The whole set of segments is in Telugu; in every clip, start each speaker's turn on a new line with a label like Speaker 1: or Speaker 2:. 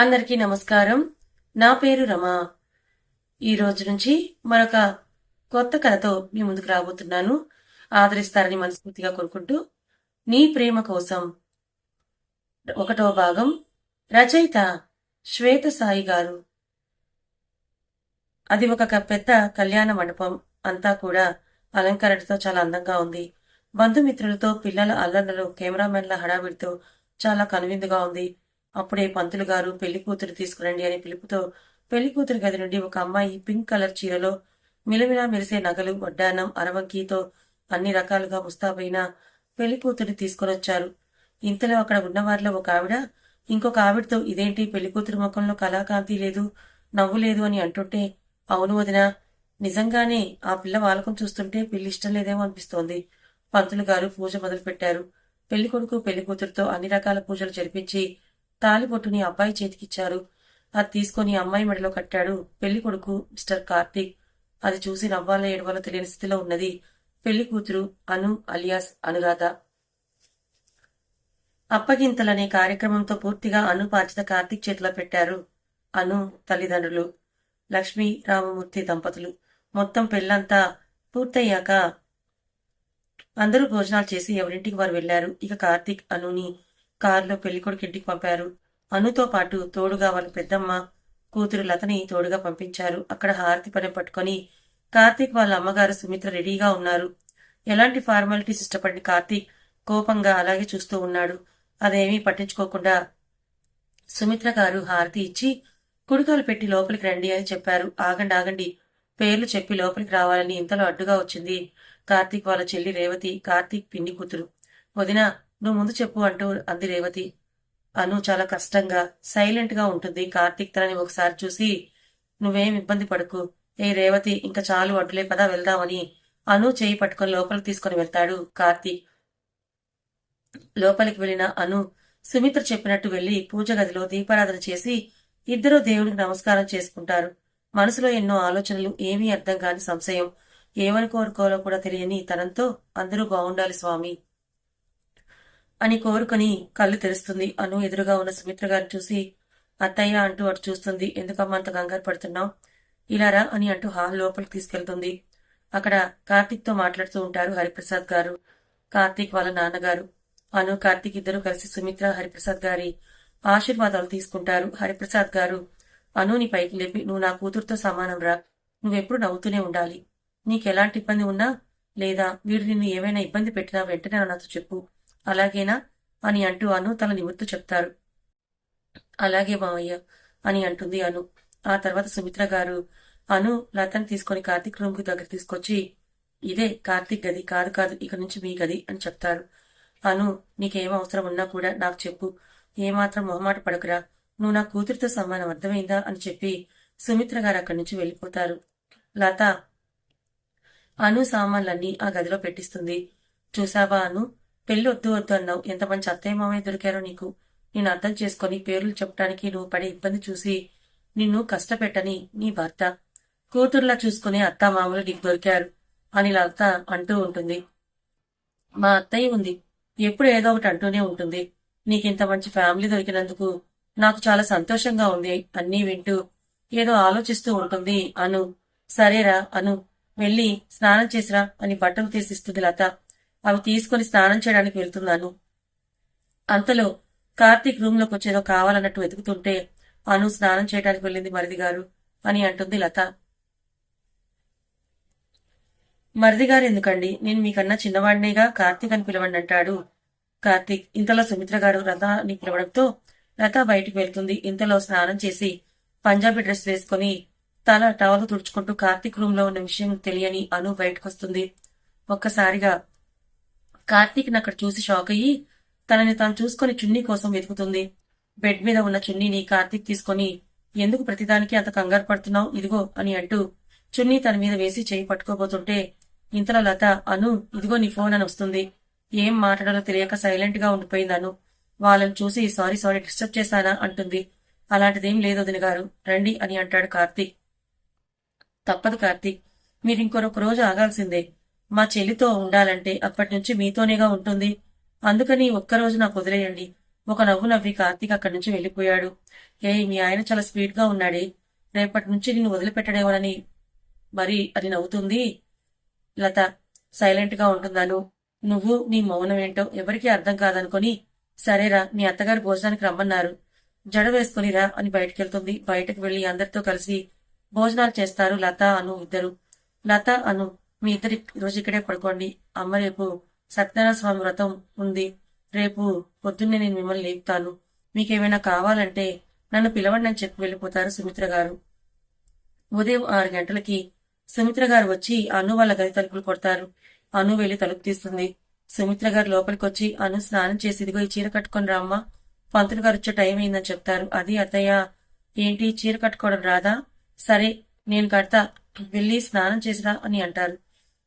Speaker 1: అందరికీ నమస్కారం. నా పేరు రమ. ఈ రోజు నుంచి మరొక కొత్త కథతో మీ ముందుకు రాబోతున్నాను. ఆదరిస్తారని మనస్ఫూర్తిగా కోరుకుంటూ నీ ప్రేమ కోసం ఒకటో భాగం రచయిత శ్వేత సాయి గారు. అది ఒక పెద్ద కళ్యాణ మండపం అంతా కూడా అలంకరణతో చాలా అందంగా ఉంది. బంధుమిత్రులతో పిల్లల అల్లర్లలో కెమెరామెన్ల హడావిడితో చాలా కనువిందుగా ఉంది. అప్పుడే పంతులు గారు పెళ్ళి కూతురు తీసుకురండి అనే పిలుపుతో పెళ్ళి కూతురు గది నుండి ఒక అమ్మాయి పింక్ కలర్ చీరలో మిలమిలా మెరిసే నగలు వడ్డానం అరవంకీతో అన్ని రకాలుగా ముస్తాబైన పెళ్ళి కూతురిని తీసుకొనొచ్చారు. ఇంతలో అక్కడ ఉన్నవారిలో ఒక ఆవిడ ఇంకొక ఆవిడతో ఇదేంటి పెళ్ళి కూతురు ముఖంలో కళాకాంతి లేదు నవ్వు లేదు అని అంటుంటే అవును వదినా నిజంగానే ఆ పిల్ల వాలకం చూస్తుంటే పెళ్ళి ఇష్టం లేదేమో అనిపిస్తోంది. పంతులు గారు పూజ మొదలుపెట్టారు. పెళ్ళి కొడుకు పెళ్ళి కూతురుతో అన్ని రకాల పూజలు జరిపించి తాలిబొట్టుని అబ్బాయి చేతికిచ్చారు. అది తీసుకొని అమ్మాయి మెడలో కట్టాడు. పెళ్ళి కొడుకు మిస్టర్ కార్తీక్. అది చూసి నవ్వాల ఏడవాలో తెలియని స్థితిలో ఉన్నది. పెళ్ళి కూతురు అను అలియాస్ అనురాధ. అప్పగింతలనే కార్యక్రమంతో పూర్తిగా అను బాధ్యత కార్తీక్ చేతిలో పెట్టారు. అను తల్లిదండ్రులు. లక్ష్మి రామమూర్తి దంపతులు. మొత్తం పెళ్ళంతా పూర్తయ్యాక అందరూ భోజనాలు చేసి ఎవరింటికి వారు వెళ్ళారు ఇక కార్తీక్ అనుని కారులో పెళ్ళికొడుకు ఇంటికి పంపారు. అనుతో పాటు తోడుగా వాళ్ళ పెద్దమ్మ కూతురు లతని తోడుగా పంపించారు. అక్కడ హారతి పని పట్టుకొని కార్తీక్ వాళ్ళ అమ్మగారు సుమిత్ర రెడీగా ఉన్నారు. ఎలాంటి ఫార్మాలిటీస్ ఇష్టపడిన కార్తీక్ కోపంగా అలాగే చూస్తూ ఉన్నాడు. అదేమీ పట్టించుకోకుండా సుమిత్ర గారు హారతి ఇచ్చి కుడుకలు పెట్టి లోపలికి రండి అని చెప్పారు. ఆగండి ఆగండి. పేర్లు చెప్పి లోపలికి రావాలని ఇంతలో అడ్డుగా వచ్చింది కార్తీక్ వాళ్ళ చెల్లి రేవతి కార్తీక్ పిన్ని కూతురు. వదినా నువ్వు ముందు చెప్పు అంటూ అంది రేవతి. అను చాలా కష్టంగా సైలెంట్గా ఉంటుంది. కార్తీక్ తనని ఒకసారి చూసి నువ్వేం ఇబ్బంది పడకు. ఏ రేవతి ఇంకా చాలు అడ్డులే పదా వెళ్దామని. అను చేయి పట్టుకొని లోపలికి తీసుకొని వెళ్తాడు కార్తీక్. లోపలికి వెళ్ళిన అను సుమిత్ర చెప్పినట్టు వెళ్ళి పూజ గదిలో దీపారాధన చేసి ఇద్దరూ దేవుడికి నమస్కారం చేసుకుంటారు. మనసులో ఎన్నో ఆలోచనలు ఏమీ అర్థం కాని సంశయం ఏమని కోరుకోవాలో కూడా తెలియని తనంతో అందరూ బాగుండాలి స్వామి. అని కోరుకుని కళ్ళు తెరుస్తుంది. అను ఎదురుగా ఉన్న సుమిత్ర గారిని చూసి అత్తయ్య అంటూ అటు చూస్తుంది. ఎందుకమ్మా అంత కంగారు పడుతున్నావు? ఇలారా అని అంటూ హాల్ లోపలికి తీసుకెళ్తుంది. అక్కడ కార్తీక్తో మాట్లాడుతూ ఉంటారు హరిప్రసాద్ గారు. కార్తీక్ వాళ్ళ నాన్నగారు. అను కార్తీక్ ఇద్దరు కలిసి సుమిత్ర హరిప్రసాద్ గారి ఆశీర్వాదాలు తీసుకుంటారు. హరిప్రసాద్ గారు అనుని పైకి లేపి నువ్వు నా కూతురుతో సమానం రా. నువ్వెప్పుడు నవ్వుతూనే ఉండాలి. నీకెలాంటి ఇబ్బంది ఉన్నా లేదా వీడు నిన్ను ఏమైనా ఇబ్బంది పెట్టినా వెంటనే నాతో చెప్పు. అలాగేనా? అని అంటూ అను. తన నిమిత్తు చెప్తారు. అలాగే మావయ్య అని అంటుంది అను. ఆ తర్వాత సుమిత్ర గారు అను లతని తీసుకొని కార్తీక్ రూమ్కి దగ్గర తీసుకొచ్చి ఇదే కార్తీక్ గది కాదు కాదు ఇక నుంచి మీ గది అని చెప్తారు. అను నీకేం అవసరం ఉన్నా కూడా నాకు చెప్పు. ఏమాత్రం మొహమాట పడకురా. నువ్వు నా కూతురితో సమానం అర్థమైందా అని చెప్పి సుమిత్ర గారు అక్కడి నుంచి వెళ్ళిపోతారు. లత అను సామాన్లన్నీ ఆ గదిలో పెట్టిస్తుంది. చూసావా అను? పెళ్ళి వద్దు వద్దు అన్నావు. ఎంత మంచి అత్తయ్య మామయ్య దొరికారో నీకు. నేను అర్థం చేసుకొని పేర్లు చెప్పడానికి నువ్వు పడే ఇబ్బంది చూసి నిన్ను కష్టపెట్టని నీ భర్త. కూతుర్లా చూసుకునే అత్త మామూలు నీకు దొరికారు అని లత అంటూ ఉంటుంది. మా అత్తయ్య ఉంది. ఎప్పుడు ఏదో ఒకటి అంటూనే ఉంటుంది. నీకింత మంచి ఫ్యామిలీ దొరికినందుకు నాకు చాలా సంతోషంగా ఉంది. అన్నీ వింటూ ఏదో ఆలోచిస్తూ ఉంటుంది. అను సరేరా అను వెళ్ళి స్నానం చేసిరా అని బట్టలు తీసిస్తుంది లత. అవి తీసుకొని స్నానం చేయడానికి వెళ్తున్నాను. అంతలో కార్తీక్ రూమ్లోకి వచ్చేదో కావాలన్నట్టు వెతుకుతుంటే అను స్నానం చేయడానికి వెళ్ళింది మరిది గారు అని అంటుంది లత. మరిది గారు ఎందుకండి? నేను మీకన్నా చిన్నవాడినేగా కార్తీక్ అని పిలవండి అంటాడు. కార్తీక్ ఇంతలో సుమిత్ర గారు రథని పిలవడంతో లత బయటికి వెళ్తుంది. ఇంతలో స్నానం చేసి పంజాబీ డ్రెస్ వేసుకుని తల టవల్ తుడుచుకుంటూ కార్తీక్ రూమ్లో ఉన్న విషయం తెలియని అను బయటకొస్తుంది. ఒక్కసారిగా కార్తీక్ అక్కడ చూసి షాక్ అయ్యి తనని తాను చూసుకొని చున్నీ కోసం వెతుకుతుంది. బెడ్ మీద ఉన్న చున్నీని కార్తీక్ తీసుకొని ఎందుకు ప్రతిదానికి అంత కంగారు పడుతున్నావు? ఇదిగో అని అంటూ చున్నీ తన మీద వేసి చేయి పట్టుకోబోతుంటే ఇంతలో లత అను ఇదిగో నీ ఫోన్ అని వస్తుంది. ఏం మాట్లాడాలో తెలియక సైలెంట్గా ఉండిపోయింది అను. వాళ్ళని చూసి సారీ సారీ డిస్టర్బ్ చేశానా? అంటుంది. అలాంటిదేం లేదు వదిన గారు రండి అని అంటాడు కార్తీక్. తప్పదు కార్తీక్. మీరు ఇంకొక రోజు ఆగాల్సిందే. మా చెల్లితో ఉండాలంటే అప్పటి నుంచి మీతోనేగా ఉంటుంది. అందుకని ఒక్కరోజు నాకు వదిలేయండి. ఒక నవ్వు నవ్వి కార్తీక్ అక్కడి నుంచి వెళ్ళిపోయాడు. ఏ మీ ఆయన చాలా స్పీడ్గా ఉన్నాడే. రేపటి నుంచి నిన్ను వదిలిపెట్టడేమోనని మరి అది నవ్వుతుంది? లత సైలెంట్గా ఉంటున్నాను. నువ్వు నీ మౌనం ఏంటో ఎవరికీ అర్థం కాదనుకొని సరేరా మీ అత్తగారు భోజనానికి రమ్మన్నారు. జడ వేసుకునిరా అని బయటకెళ్తుంది. బయటకు వెళ్ళి అందరితో కలిసి భోజనాలు చేస్తారు లత అను ఇద్దరు. లత అను మీ ఇద్దరి రోజు ఇక్కడే పడుకోండి. అమ్మ రేపు సత్యనారాయణ స్వామి వ్రతం ఉంది. రేపు పొద్దున్నే నేను మిమ్మల్ని లేపుతాను. మీకేమైనా కావాలంటే నన్ను పిలవండి అని చెప్పి వెళ్ళిపోతారు సుమిత్ర గారు. ఉదయం ఆరు గంటలకి సుమిత్ర గారు వచ్చి అను వాళ్ళ గది తలుపులు కొడతారు. అను వెళ్ళి తలుపు తీస్తుంది. సుమిత్ర గారు లోపలికి వచ్చి అను స్నానం చేసి ఇదిగో ఈ చీర కట్టుకొని రామ్మా పంతులు గారు వచ్చే టైం అయిందని చెప్తారు. అది అత్తయ్య ఏంటి? చీర కట్టుకోవడం రాదా? సరే నేను కడతా. వెళ్ళి స్నానం చేసిరా అని అంటారు.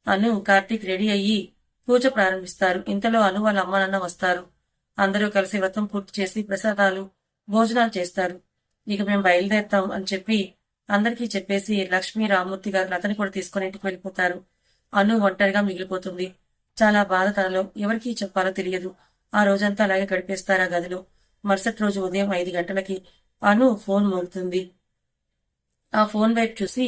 Speaker 1: అను కార్తీక్ రెడీ అయ్యి పూజ ప్రారంభిస్తారు. ఇంతలో అను వాళ్ళ అమ్మ నాన్న వస్తారు. అందరూ కలిసి వ్రతం పూర్తి చేసి ప్రసాదాలు భోజనాలు చేస్తారు. ఇక మేము బయలుదేరుతాం అని చెప్పి అందరికీ చెప్పేసి లక్ష్మీ రామూర్తి గారు అతని కూడా తీసుకుని ఇంటికి వెళ్ళిపోతారు. అను ఒంటరిగా మిగిలిపోతుంది. చాలా బాధ తనలో. ఎవరికి చెప్పాలో తెలియదు. ఆ రోజంతా అలాగే గడిపేస్తారు ఆ గదిలో. మరుసటి రోజు ఉదయం ఐదు గంటలకి అను ఫోన్ మోగుతుంది. ఆ ఫోన్ వైపు చూసి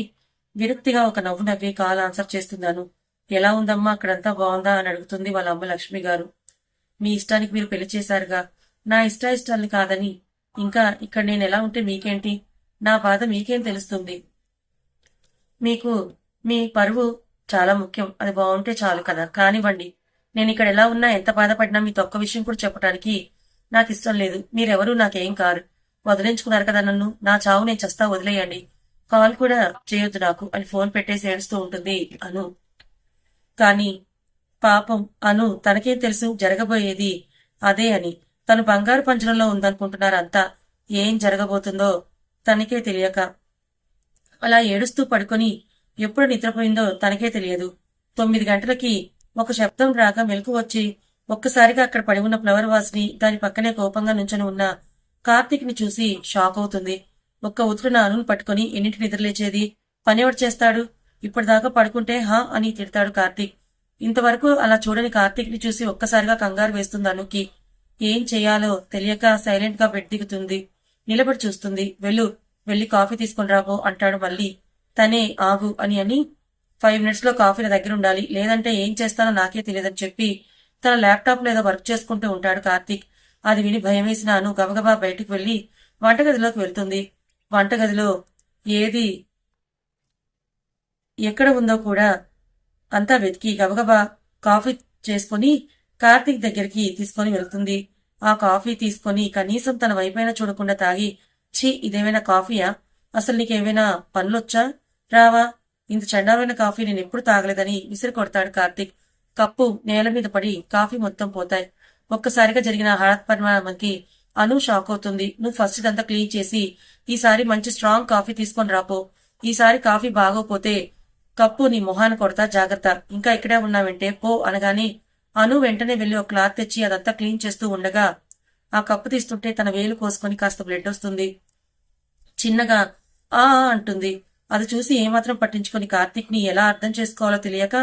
Speaker 1: విరక్తిగా ఒక నవ్వు నవ్వి కాల్ ఆన్సర్ చేస్తున్నాను ఎలా ఉందమ్మా? అక్కడంతా బాగుందా అని అడుగుతుంది వాళ్ళ అమ్మ లక్ష్మి గారు. మీ ఇష్టానికి మీరు పెళ్ళి చేశారుగా. నా ఇష్ట ఇష్టాల్ని కాదని. ఇంకా ఇక్కడ నేను ఎలా ఉంటే మీకేంటి? నా బాధ మీకేం తెలుస్తుంది? మీకు మీ పరువు చాలా ముఖ్యం. అది బాగుంటే చాలు కదా. కానివ్వండి. నేను ఇక్కడ ఎలా ఉన్నా ఎంత బాధపడినా మీ తొక్క విషయం కూడా చెప్పడానికి నాకు ఇష్టం లేదు. మీరెవరూ నాకేం కారు. వదిలించుకున్నారు కదా నన్ను. నా చావు నేను చస్తా వదిలేయండి. కాల్ కూడా చేయొద్దు నాకు అని ఫోన్ పెట్టేసి ఏడుస్తూ ఉంటుంది అను. కానీ పాపం అను తనకేం తెలుసు జరగబోయేది అదే అని. తను బంగారు పంజరంలో ఉందనుకుంటున్నారంతా. ఏం జరగబోతుందో తనకే తెలియక. అలా ఏడుస్తూ పడుకొని ఎప్పుడు నిద్రపోయిందో తనకే తెలియదు. తొమ్మిది గంటలకి ఒక శబ్దం రాగా మెలకు వచ్చి ఒక్కసారిగా అక్కడ పడి ఉన్న ఫ్లవర్ వాస్ని దాని పక్కనే కోపంగా నుంచొని ఉన్న కార్తీక్ని చూసి షాక్ అవుతుంది. ఒక్క ఉతురున అనును పట్టుకొని ఎన్నింటి నిద్రలేచేది పనివాడు చేస్తాడు? ఇప్పటిదాకా పడుకుంటే హా అని తిడతాడు కార్తీక్. ఇంతవరకు అలా చూడని కార్తీక్ని చూసి ఒక్కసారిగా కంగారు వేస్తుంది అనుకి. ఏం చేయాలో తెలియక సైలెంట్గా బెడ్ దిగుతుంది. నిలబడి చూస్తుంది. వెళ్ళు వెళ్ళి కాఫీ తీసుకుని రాబో అంటాడు మళ్ళీ. తనే ఆగు అని అని. ఫైవ్ మినిట్స్లో కాఫీ నా దగ్గర ఉండాలి. లేదంటే ఏం చేస్తానో నాకే తెలియదని చెప్పి తన ల్యాప్టాప్ లేదా వర్క్ చేసుకుంటూ ఉంటాడు కార్తీక్. అది విని భయం వేసిన అను గబగబా బయటకు వెళ్ళి వంటగదిలోకి వెళ్తుంది. వంటగదిలో ఏది ఎక్కడ ఉందో కూడా అంతా వెతికి గబగబా కాఫీ చేసుకుని కార్తీక్ దగ్గరికి తీసుకొని వెళ్తుంది. ఆ కాఫీ తీసుకొని కనీసం తన వైపైన చూడకుండా తాగి ఛీ ఇదేమైనా కాఫీయా? అసలు నీకేమైనా పనులొచ్చా? రావా. ఇంత చండాలైన కాఫీ నేను ఎప్పుడు తాగలేదని విసిరి కొడతాడు కార్తీక్. కప్పు నేల మీద పడి కాఫీ మొత్తం పోతాయి. ఒక్కసారిగా జరిగిన హఠాత్ పరిమాణానికి అను షాక్ అవుతుంది. నువ్వు ఫస్ట్ ఇదంతా క్లీన్ చేసి ఈసారి మంచి స్ట్రాంగ్ కాఫీ తీసుకొని రాపో. ఈసారి కాఫీ బాగోపోతే కప్పు నీ మొహాన్ని కొడతా జాగ్రత్త. ఇంకా ఇక్కడే ఉన్నావంటే పో అనగాని అను వెంటనే వెళ్ళి ఒక క్లాత్ తెచ్చి అదంతా క్లీన్ చేస్తూ ఉండగా ఆ కప్పు తీస్తుంటే తన వేలు కోసుకొని కాస్త బ్లడ్ వస్తుంది. చిన్నగా ఆ అంటుంది. అది చూసి ఏమాత్రం పట్టించుకొని కార్తీక్ని ఎలా అర్థం చేసుకోవాలో తెలియక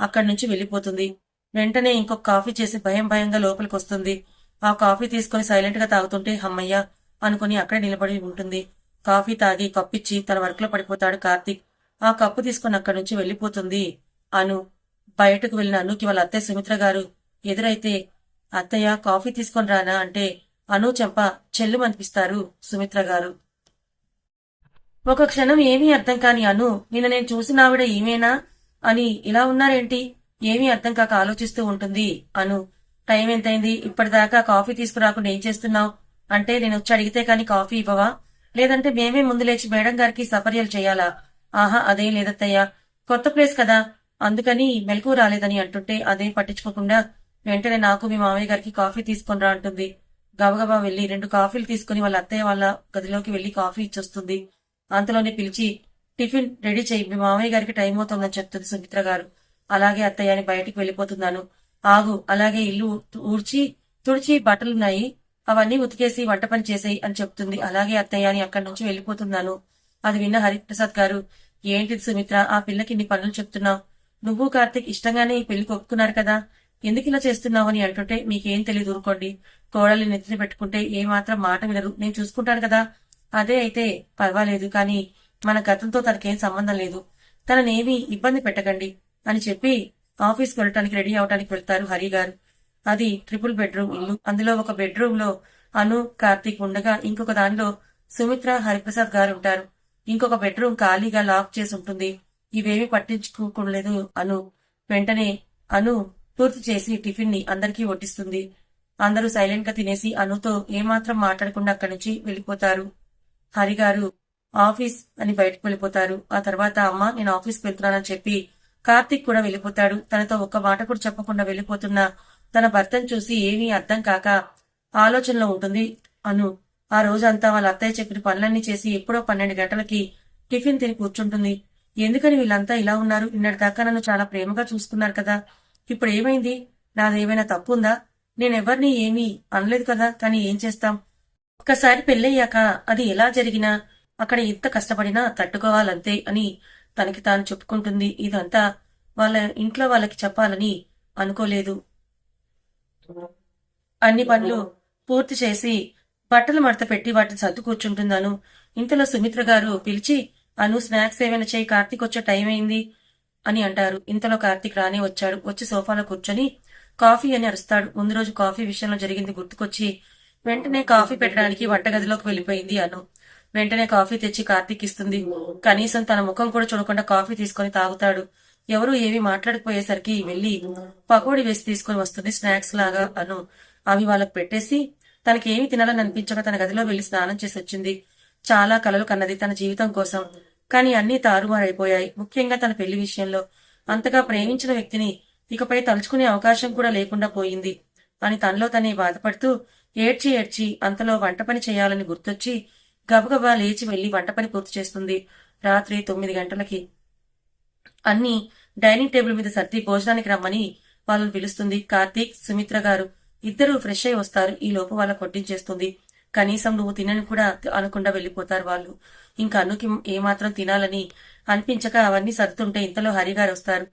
Speaker 1: అక్కడి నుంచి వెళ్ళిపోతుంది. వెంటనే ఇంకొక కాఫీ చేసి భయం భయంగా లోపలికి వస్తుంది. ఆ కాఫీ తీసుకుని సైలెంట్గా తాగుతుంటే హమ్మయ్య అనుకుని అక్కడే నిలబడి ఉంటుంది. కాఫీ తాగి కప్పిచ్చి తన వర్క్లో పడిపోతాడు కార్తీక్. ఆ కప్పు తీసుకుని అక్కడి నుంచి వెళ్ళిపోతుంది. అను బయటకు వెళ్ళిన అనుకి వాళ్ళ అత్తయ్య సుమిత్ర గారు ఎదురైతే అత్తయ్య కాఫీ తీసుకొని రానా అంటే అను చెంప చెల్లుమనిపిస్తారు సుమిత్ర గారు. ఒక క్షణం ఏమీ అర్థం కాని అను నిన్న నేను చూసిన ఆవిడ ఈమెనా? అని ఇలా ఉన్నారేంటి? ఏమీ అర్థం కాక ఆలోచిస్తూ ఉంటుంది అను. టైం ఎంతైంది? ఇప్పటిదాకా కాఫీ తీసుకురాకుండా ఏం చేస్తున్నావు? అంటే నేను వచ్చి అడిగితే కాని కాఫీ ఇవ్వవా? లేదంటే మేమే ముందు లేచి మేడం గారికి సపర్యలు చేయాలా? ఆహా అదేం లేదత్తయ్యా. కొత్త ప్లేస్ కదా. అందుకని మెలకు రాలేదని అంటుంటే అదేం పట్టించుకోకుండా వెంటనే నాకు మీ మామయ్య గారికి కాఫీ తీసుకునిరా అంటుంది. గబగబా వెళ్ళి రెండు కాఫీలు తీసుకుని వాళ్ళ అత్తయ్య వాళ్ళ గదిలోకి వెళ్ళి కాఫీ ఇచ్చొస్తుంది. అంతలోనే పిలిచి టిఫిన్ రెడీ చేయి మీ మామయ్య గారికి టైం అవుతుందని చెప్తుంది సుమిత్ర గారు. అలాగే అత్తయ్య అని బయటికి వెళ్ళిపోతున్నాను. ఆగు అలాగే ఇల్లు ఊడ్చి తుడిచి బట్టలున్నాయి. అవన్నీ ఉతికేసి వంట పని చేసేయి అని చెప్తుంది. అలాగే అత్తయ్య అని అక్కడి నుంచి వెళ్ళిపోతున్నాను. అది విన్న హరిప్రసాద్ గారు ఏంటిది సుమిత్ర ఆ పిల్లకి ఇన్ని పనులు చెప్తున్నావు నువ్వు కార్తిక్ ఇష్టంగానే ఈ పెళ్ళికి ఒప్పుకున్నారు కదా? ఎందుకు ఇలా చేస్తున్నావు? అని అంటుంటే మీకేం తెలియదు ఊరుకోండి. కోడల్ని నెత్తిన పెట్టుకుంటే ఏమాత్రం మాట వినరు. నేను చూసుకుంటాను కదా. అదే అయితే పర్వాలేదు కానీ మన గతంతో తనకేం సంబంధం లేదు. తననేమీ ఇబ్బంది పెట్టకండి అని చెప్పి ఆఫీస్కి వెళ్ళటానికి రెడీ అవటానికి వెళ్తారు హరి గారు. అది ట్రిపుల్ బెడ్రూమ్ ఇల్లు. అందులో ఒక బెడ్రూమ్లో అను కార్తీక్ ఉండగా ఇంకొక దానిలో సుమిత్ర హరిప్రసాద్ గారు ఉంటారు. ఇంకొక బెడ్రూమ్ ఖాళీగా లాక్ చేసి ఉంటుంది. ఇవేమీ పట్టించుకోకూడలేదు అను. వెంటనే అను పూర్తి చేసి టిఫిన్ని అందరికీ వడ్డిస్తుంది. అందరూ సైలెంట్గా తినేసి అనుతో ఏమాత్రం మాట్లాడకుండా అక్కడి నుంచి వెళ్ళిపోతారు. హరిగారు ఆఫీస్ అని బయటకు వెళ్ళిపోతారు. ఆ తర్వాత అమ్మ నేను ఆఫీస్కి వెళ్తున్నానని చెప్పి కార్తీక్ కూడా వెళ్ళిపోతాడు. తనతో ఒక్క మాట కూడా చెప్పకుండా వెళ్ళిపోతున్న తన భర్తను చూసి ఏమీ అర్థం కాక ఆలోచనలో ఉంటుంది అను. ఆ రోజంతా వాళ్ళ అత్తయ్య చెప్పిన పనులన్నీ చేసి ఎప్పుడో పన్నెండు గంటలకి టిఫిన్ తిని కూర్చుంటుంది. ఎందుకని వీళ్ళంతా ఇలా ఉన్నారు? నిన్నటి దాకా నన్ను చాలా ప్రేమగా చూసుకున్నారు కదా. ఇప్పుడు ఏమైంది? నాదేమైనా తప్పు ఉందా నేనెవరిని ఏమీ అనలేదు కదా. కానీ ఏం చేస్తాం? ఒక్కసారి పెళ్ళయ్యాక అది ఎలా జరిగినా అక్కడ ఎంత కష్టపడినా తట్టుకోవాలంతే అని తనకి తాను చెప్పుకుంటుంది. ఇదంతా వాళ్ళ ఇంట్లో వాళ్ళకి చెప్పాలని అనుకోలేదు. అన్ని పనులు పూర్తి చేసి బట్టలు మడత పెట్టి వాటిని సర్దు కూర్చుంటున్నాను. ఇంతలో సుమిత్ర గారు పిలిచి అను స్నాక్స్ ఏమైనా చేయి కార్తీక్ వచ్చే టైం అయింది అని అంటారు. ఇంతలో కార్తీక్ రానే వచ్చాడు. వచ్చి సోఫాలో కూర్చొని కాఫీ అని అరుస్తాడు. ముందు రోజు కాఫీ విషయంలో జరిగింది గుర్తుకొచ్చి వెంటనే కాఫీ పెట్టడానికి వంటగదిలోకి వెళ్ళిపోయింది అను. వెంటనే కాఫీ తెచ్చి కార్తీక్ ఇస్తుంది. కనీసం తన ముఖం కూడా చూడకుండా కాఫీ తీసుకొని తాగుతాడు. ఎవరు ఏమీ మాట్లాడకపోయేసరికి వెళ్ళి పకోడీ వేసి తీసుకొని వస్తుంది స్నాక్స్ లాగా అను. అవి వాళ్ళకి పెట్టేసి తనకి ఏమి తినాలని అనిపించక తన గదిలో వెళ్ళి స్నానం చేసి వచ్చింది చాలా కలలు కన్నది తన జీవితం కోసం. కానీ అన్నీ తారుమారైపోయాయి. ముఖ్యంగా తన పెళ్ళి విషయంలో. అంతగా ప్రేమించిన వ్యక్తిని ఇకపై తలుచుకునే అవకాశం కూడా లేకుండా పోయింది. అని తనలో తనే బాధపడుతూ ఏడ్చి ఏడ్చి అంతలో వంట పని చేయాలని గుర్తొచ్చి గబగబా లేచి వెళ్ళి వంట పని పూర్తి చేస్తుంది. రాత్రి తొమ్మిది గంటలకి. అన్ని డైనింగ్ టేబుల్ మీద సర్ది భోజనానికి రమ్మని వాళ్ళని పిలుస్తుంది కార్తీక్ సుమిత్ర గారు. ఇద్దరు ఫ్రెష్ అయి వస్తారు. ఈ లోపు వాళ్ళ కొట్టించేస్తుంది. కనీసం నువ్వు తినని కూడా అనకుండా వెళ్ళిపోతారు వాళ్ళు. ఇంకా అన్నుకి ఏమాత్రం తినాలని అనిపించక అవన్నీ సర్దుతుంటే ఇంతలో హరిగారు వస్తారు.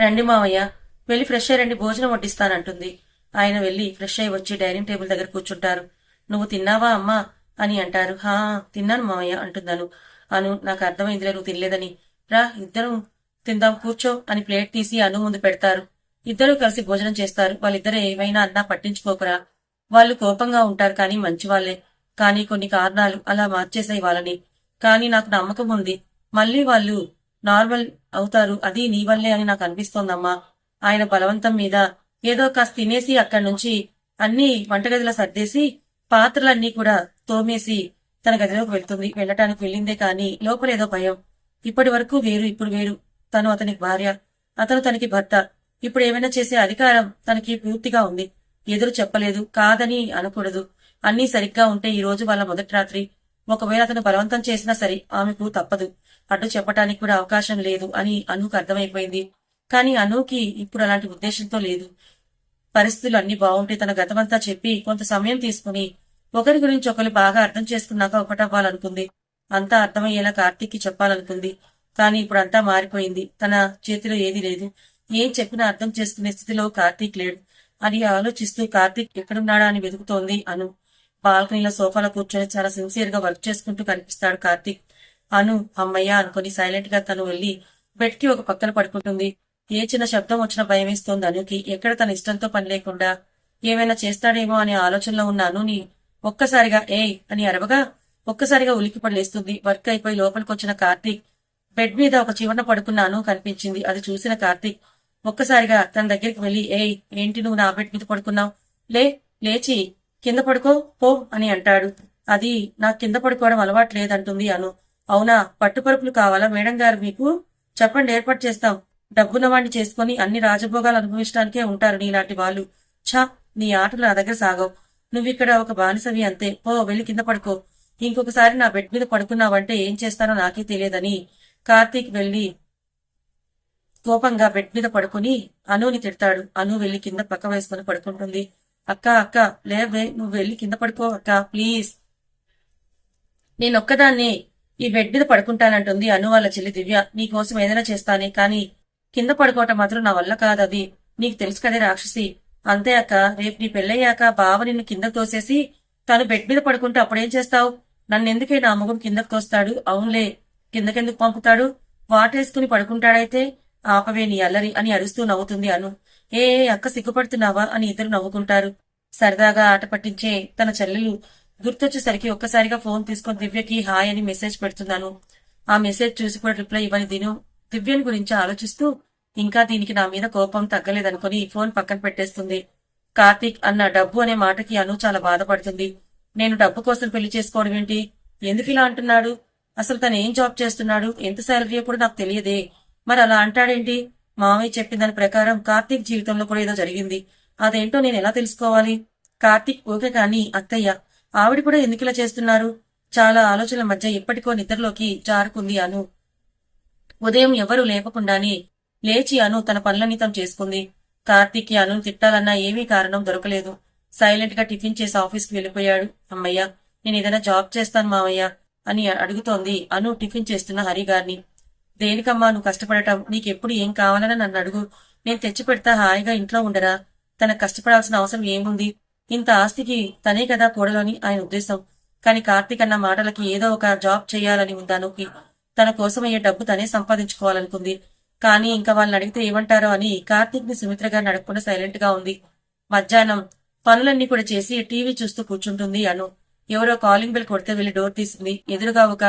Speaker 1: రండి మావయ్య వెళ్ళి ఫ్రెష్ అయ్యి రండి భోజనం వడ్డిస్తానంటుంది. ఆయన వెళ్ళి ఫ్రెష్ అయ్యి వచ్చి డైనింగ్ టేబుల్ దగ్గర కూర్చుంటారు. నువ్వు తిన్నావా అమ్మా? అని అంటారు. హా తిన్నాను మావయ్య అంటున్నాను. అను నాకు అర్థమైందిలే నువ్వు తినలేదని. రా ఇద్దరం తిందాం కూర్చో అని ప్లేట్ తీసి అను ముందు పెడతారు. ఇద్దరూ కలిసి భోజనం చేస్తారు. వాళ్ళిద్దరూ ఏమైనా అన్నా పట్టించుకోకురా. వాళ్ళు కోపంగా ఉంటారు కానీ మంచివాళ్ళే కానీ కొన్ని కారణాలు అలా మార్చేసాయి వాళ్ళని. కానీ నాకు నమ్మకం ఉంది. మళ్ళీ వాళ్ళు నార్మల్ అవుతారు. అది నీ వల్లే అని నాకు అనిపిస్తోందమ్మా. ఆయన బలవంతం మీద ఏదో కాస్త తినేసి అక్కడి నుంచి అన్ని వంటగదిలో సర్దేసి పాత్రలన్నీ కూడా తోమేసి తన గదిలోకి వెళ్తుంది. వెళ్ళటానికి వెళ్ళిందే కానీ లోపల ఏదో భయం. ఇప్పటి వరకు వేరు ఇప్పుడు వేరు. తను అతనికి భార్య. అతను తనకి భర్త. ఇప్పుడు ఏమైనా చేసే అధికారం తనకి పూర్తిగా ఉంది. ఎదురు చెప్పలేదు కాదని అనకూడదు. అన్నీ సరిగ్గా ఉంటే ఈ రోజు వాళ్ళ మొదటి రాత్రి. ఒకవేళ అతను బలవంతం చేసినా సరే ఆమెకు తప్పదు. అడ్డు చెప్పటానికి కూడా అవకాశం లేదు అని అనుకు అర్థమైపోయింది. కానీ అనుకి ఇప్పుడు అలాంటి ఉద్దేశంతో లేదు. పరిస్థితులు అన్ని బాగుంటే తన గతమంతా చెప్పి కొంత సమయం తీసుకుని ఒకరి గురించి ఒకరు బాగా అర్థం చేసుకున్నాక ఒకటవ్వాలనుకుంది. అంతా అర్థమయ్యేలా కార్తీక్కి చెప్పాలనుకుంది. కానీ ఇప్పుడు అంతా మారిపోయింది. తన చేతిలో ఏది లేదు. ఏం చెప్పినా అర్థం చేసుకునే స్థితిలో కార్తీక్ లేడు. అని ఆలోచిస్తూ కార్తీక్ ఎక్కడున్నాడా అని వెతుకుతోంది అను. బాల్కనీలో సోఫాలో కూర్చొని చాలా సిన్సియర్గా వర్క్ చేసుకుంటూ కనిపిస్తాడు కార్తీక్. అను అమ్మయ్య అనుకుని సైలెంట్గా తను వెళ్ళి బెడ్కి ఒక పక్కన పడుకుంటుంది. ఏ చిన్న శబ్దం వచ్చినా భయమేస్తోంది అనుకి ఎక్కడ తన ఇష్టంతో పని లేకుండా. ఏమైనా చేస్తాడేమో అనే ఆలోచనలో ఉన్న అనుని ఒక్కసారిగా ఏయ్ అని అరవగా ఒక్కసారిగా ఉలికి పడలేస్తుంది. వర్క్ అయిపోయి లోపలికి వచ్చిన కార్తీక్ బెడ్ మీద ఒక చివరన పడుకున్న అను కనిపించింది. అది చూసిన కార్తీక్ ఒక్కసారిగా తన దగ్గరికి వెళ్ళి ఏయ్ ఏంటి నువ్వు నా బెడ్ మీద పడుకున్నావు? లే లేచి కింద పడుకో పో అని అంటాడు. అది నాకు కింద పడుకోవడం అలవాటు లేదంటుంది అను. అవునా? పట్టుపరుపులు కావాలా? మేడం గారు మీకు చెప్పండి ఏర్పాటు చేస్తాం. డబ్బున్న వాడిని చేసుకుని అన్ని రాజభోగాలు అనుభవించడానికే ఉంటారు నీలాంటి వాళ్ళు. ఛా నీ ఆటలు నా దగ్గర సాగవు. నువ్విక్కడ ఒక బానిసవి అంతే. పో వెళ్ళి కింద పడుకో. ఇంకొకసారి నా బెడ్ మీద పడుకున్నావంటే ఏం చేస్తానో నాకే తెలియదని కార్తీక్ వెళ్ళి కోపంగా బెడ్ మీద పడుకుని అనుని తిడతాడు. అను వెళ్ళి కింద పక్క వేసుకుని పడుకుంటుంది. అక్క అక్క లేవే నువ్వు వెళ్ళి కింద పడుకో అక్క ప్లీజ్. నేనొక్కదాన్ని ఈ బెడ్ మీద పడుకుంటానంటుంది అను వాళ్ళ చెల్లి దివ్య. నీకోసం ఏదైనా చేస్తానే కానీ కింద పడుకోవటం మాత్రం నా వల్ల కాదు అది నీకు తెలుసు కదే రాక్షసి. అంతే అక్క రేపు నీ పెళ్ళయ్యాక బావ నిన్ను కిందకు తోసేసి తను బెడ్ మీద పడుకుంటే అప్పుడేం చేస్తావు? నన్నెందుకే నా మొగుడు కిందకు తోస్తాడు? అవునులే కిందకెందుకు పంపుతాడు? వాటేసుకుని పడుకుంటాడైతే ఆపవే నీ అల్లరి అని అరుస్తూ నవ్వుతుంది అను. ఏ అక్క సిగ్గుపడుతున్నావా అని ఇద్దరు నవ్వుకుంటారు. సరదాగా ఆట పట్టించే తన చెల్లెలు గుర్తొచ్చేసరికి ఒక్కసారిగా ఫోన్ తీసుకొని దివ్యకి హాయ్ అని మెసేజ్ పెడుతున్నాను. ఆ మెసేజ్ చూసి కూడా రిప్లై ఇవ్వని దిను దివ్యని గురించి ఆలోచిస్తూ ఇంకా దీనికి నా మీద కోపం తగ్గలేదనుకుని ఫోన్ పక్కన పెట్టేస్తుంది. కార్తీక్ అన్న డబ్బు అనే మాటకి అను చాలా బాధపడుతుంది. నేను డబ్బు కోసం పెళ్ళి చేసుకోవడం ఏంటి? ఎందుకు ఇలా అంటున్నాడు? అసలు తను ఏం జాబ్ చేస్తున్నాడు? ఎంత శాలరీ కూడా నాకు తెలియదే. మరి అలా అంటాడేంటి? మామయ్య చెప్పిన దాని ప్రకారం కార్తీక్ జీవితంలో కూడా ఏదో జరిగింది. అదేంటో నేను ఎలా తెలుసుకోవాలి? కార్తీక్ ఓకే కానీ అత్తయ్య ఆవిడ కూడా ఎందుకు ఇలా చేస్తున్నారు? చాలా ఆలోచనల మధ్య ఎప్పటికో నిద్రలోకి జారుకుంది అను. ఉదయం ఎవరూ లేపకుండానే లేచి అను తన పనులన్నీ తను చేసుకుంది. కార్తీక్ అను తిట్టాలన్నా ఏమీ కారణం దొరకలేదు. సైలెంట్గా టిఫిన్ చేసి ఆఫీస్కి వెళ్ళిపోయాడు. అమ్మయ్య నేను ఏదైనా జాబ్ చేస్తాను మామయ్య అని అడుగుతోంది అను టిఫిన్ చేస్తున్న హరి గారిని దేనికమ్మా నువ్వు కష్టపడటం? నీకెప్పుడు ఏం కావాలని నన్ను అడుగు. నేను తెచ్చి పెడతా హాయిగా ఇంట్లో ఉండరా? తనకు కష్టపడాల్సిన అవసరం ఏముంది? ఇంత ఆస్తికి తనే కదా కూడలోని ఆయన ఉద్దేశం. కానీ కార్తీక్ అన్న మాటలకి ఏదో ఒక జాబ్ చేయాలని ఉందానుకి తన కోసం అయ్యే డబ్బు తనే సంపాదించుకోవాలనుకుంది. కానీ ఇంకా వాళ్ళని అడిగితే ఏమంటారో అని కార్తీక్ని సుమిత్ర గారిని అడగకుండా సైలెంట్గా ఉంది. మధ్యాహ్నం పనులన్నీ కూడా చేసి టీవీ చూస్తూ కూర్చుంటుంది అను. ఎవరో కాలింగ్ బెల్ కొడితే వెళ్ళి డోర్ తీసింది. ఎదురుగా ఒక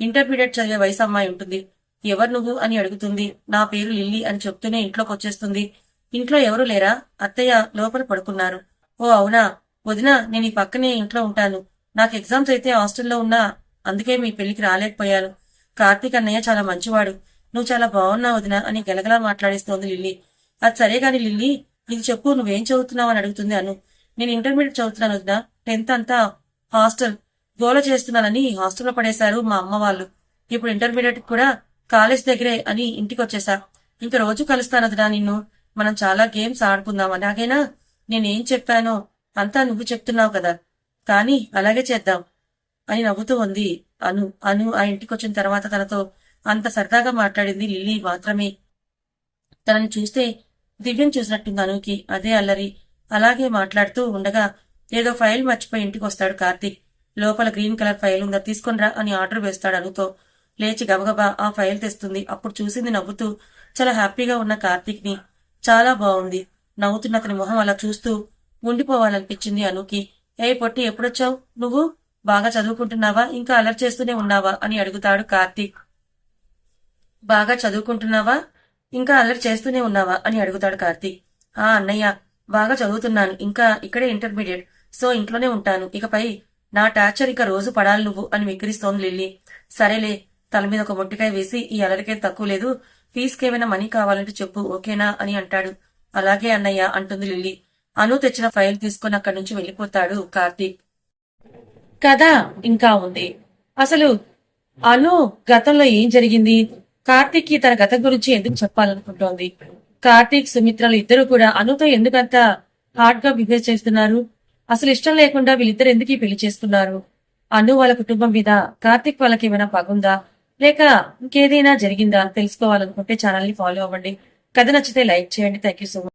Speaker 1: ఇంటర్మీడియట్ చదివే వయసు అమ్మాయి ఉంటుంది. ఎవరు నువ్వు అని అడుగుతుంది. నా పేరు లిల్లీ అని చెప్తూనే ఇంట్లోకి వచ్చేస్తుంది ఇంట్లో ఎవరు లేరా? అత్తయ్య లోపల పడుకున్నారు. ఓ అవునా? వదినా నేను ఈ పక్కనే ఇంట్లో ఉంటాను. నాకు ఎగ్జామ్స్ అయితే హాస్టల్లో ఉన్నా అందుకే మీ పెళ్ళికి రాలేకపోయాను. కార్తీక్ అన్నయ్య చాలా మంచివాడు. నువ్వు చాలా బాగున్నావు వదినా అని గెలగలా మాట్లాడేస్తోంది లిల్లీ. అది సరే గాని లిల్లీ ఇది చెప్పు నువ్వేం చదువుతున్నావు అని అడుగుతుంది అను. నేను ఇంటర్మీడియట్ చదువుతున్నాను వదిన. టెన్త్ అంతా హాస్టల్. గోల చేస్తున్నానని హాస్టల్లో పడేశారు మా అమ్మ వాళ్ళు. ఇప్పుడు ఇంటర్మీడియట్ కూడా కాలేజ్ దగ్గరే అని ఇంటికి వచ్చేసా ఇంక రోజు కలుస్తాను నిన్ను. మనం చాలా గేమ్స్ ఆడుకుందాం అలాగేనా నేనేం చెప్పానో అంతా నువ్వు చెప్తున్నావు కదా. కానీ అలాగే చేద్దాం అని నవ్వుతూ ఉంది అను. అను ఆ ఇంటికి వచ్చిన తర్వాత తనతో అంత సరదాగా మాట్లాడింది లిల్లీ మాత్రమే. తనని చూస్తే దివ్యం చూసినట్టుంది అనుకి అదే అల్లరి. అలాగే మాట్లాడుతూ ఉండగా ఏదో ఫైల్ మర్చిపోయి ఇంటికి వస్తాడు కార్తీక్. లోపల గ్రీన్ కలర్ ఫైల్ ఉందా? తీసుకొనిరా అని ఆర్డర్ వేస్తాడు అనుతో. లేచి గబగబా ఆ ఫైల్ తెస్తుంది. అప్పుడు చూసింది నవ్వుతూ చాలా హ్యాపీగా ఉన్న కార్తీక్ని చాలా బాగుంది నవ్వుతున్న అతని మొహం అలా చూస్తూ ఉండిపోవాలనిపించింది అనుకి. ఏ పొట్టి ఎప్పుడొచ్చావు? నువ్వు? బాగా చదువుకుంటున్నావా? ఇంకా అలర్ చేస్తూనే ఉన్నావా? అని అడుగుతాడు కార్తీక్. బాగా చదువుకుంటున్నావా? ఇంకా అల్లరి చేస్తూనే ఉన్నావా? అని అడుగుతాడు కార్తీక్. ఆ అన్నయ్య బాగా చదువుతున్నాను. ఇంకా ఇక్కడే ఇంటర్మీడియట్. సో ఇంట్లోనే ఉంటాను. ఇకపై నా టార్చర్ ఇక రోజు పడాలి నువ్వు అని విక్రిస్తోంది లిల్లీ. సరేలే తల మీద ఒక మొట్టికాయ వేసి ఈ అలరికే తక్కువ లేదు. ఫీజుకి ఏమైనా మనీ కావాలంటే చెప్పు ఓకేనా? అని అంటాడు. అలాగే అన్నయ్య అంటుంది లిల్లీ. అను తెచ్చిన ఫైల్ తీసుకుని అక్కడి నుంచి వెళ్ళిపోతాడు కార్తీక్. కథ ఇంకా ఉంది. అసలు అను గతంలో ఏం జరిగింది? కార్తీక్కి తన గతం గురించి ఎందుకు చెప్పాలనుకుంటోంది? కార్తీక్ సుమిత్రలు ఇద్దరు కూడా అనుతో ఎందుకంత హార్డ్గా బిహేవ్ చేస్తున్నారు? అసలు ఇష్టం లేకుండా వీళ్ళిద్దరు ఎందుకు పెళ్ళి చేసుకున్నారు అను వాళ్ళ కుటుంబం మీద కార్తీక్ వాళ్ళకి ఏమైనా పగుందా? లేక ఇంకేదైనా జరిగిందా? తెలుసుకోవాలనుకుంటే ఛానల్ని ఫాలో అవ్వండి. కథ నచ్చితే లైక్ చేయండి. Thank you so much